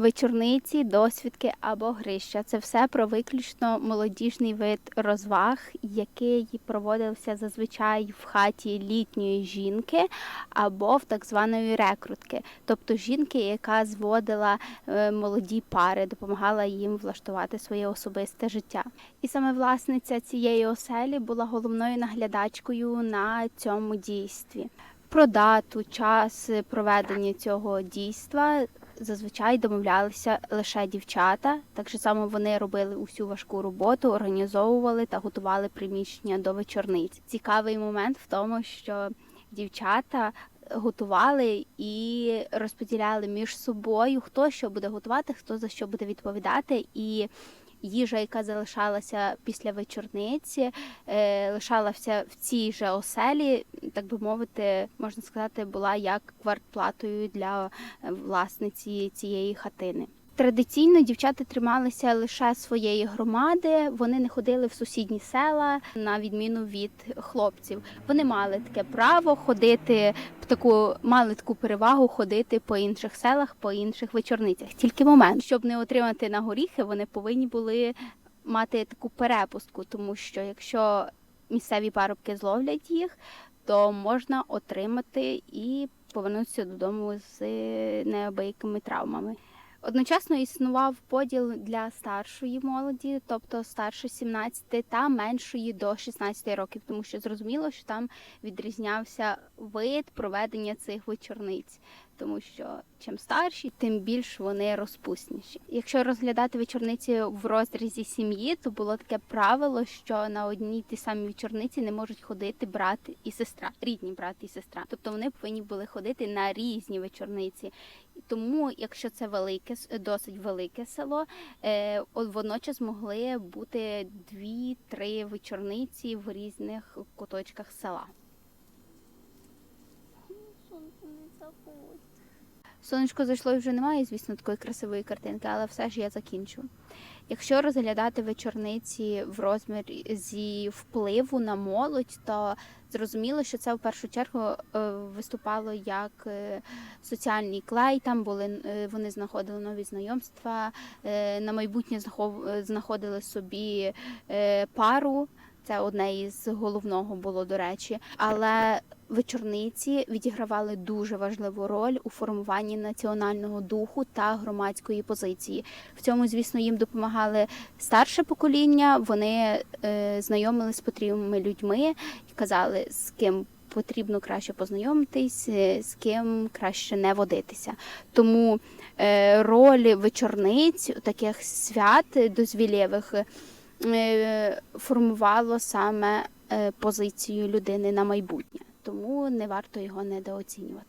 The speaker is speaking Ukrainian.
Вечорниці, досвідки або грища це все про виключно молодіжний вид розваг, який проводився зазвичай в хаті літньої жінки або в так званої рекрутки, тобто жінки, яка зводила е, молоді пари, допомагала їм влаштувати своє особисте життя. І саме власниця цієї оселі була головною наглядачкою на цьому дійстві. Про дату, час проведення цього дійства зазвичай домовлялися лише дівчата. Так само вони робили усю важку роботу, організовували та готували приміщення до вечорниць. Цікавий момент в тому, що дівчата готували і розподіляли між собою, хто що буде готувати, хто за що буде відповідати. І їжа, яка залишалася після вечорниці, е, лишалася в цій же оселі, так би мовити, можна сказати, була як квартплатою для е, власниці цієї хатини. Традиційно дівчата трималися лише своєї громади, вони не ходили в сусідні села, на відміну від хлопців. Вони мали таке право ходити таку, мали таку перевагу ходити по інших селах, по інших вечорницях. Тільки момент, щоб не отримати на горіхи, вони повинні були мати таку перепустку, тому що якщо місцеві парубки зловлять їх, то можна отримати і повернутися додому з неабиякими травмами. Одночасно існував поділ для старшої молоді, тобто старше 17 та меншої до 16 років, тому що зрозуміло, що там відрізнявся вид проведення цих вечорниць, тому що чим старші, тим більш вони розпусніші. Якщо розглядати вечорниці в розрізі сім'ї, то було таке правило, що на одній ті самі вечорниці не можуть ходити брат і сестра, рідні брат і сестра. Тобто вони повинні були ходити на різні вечорниці. Тому, якщо це велике, досить велике село, е, водночас могли бути дві-три вечорниці в різних куточках села. Сонце не заходить. Сонечко зайшло і вже немає, звісно, такої красивої картинки, але все ж я закінчу. Якщо розглядати вечорниці в розмірі впливу на молодь, то зрозуміло, що це в першу чергу е, виступало як е, соціальний клей. Там були е, вони знаходили нові знайомства, на майбутнє знаходили собі пару. Це одне із головного було до речі, але вечорниці відігравали дуже важливу роль у формуванні національного духу та громадської позиції. В цьому, звісно, їм допомагали старше покоління. Вони е, знайомились з потрібними людьми і казали, з ким потрібно краще познайомитись, е, з ким краще не водитися. Тому е, роль вечорниць, таких свят дозвілєвих, е, формувало саме позицію людини на майбутнє. Не варто його недооцінювати.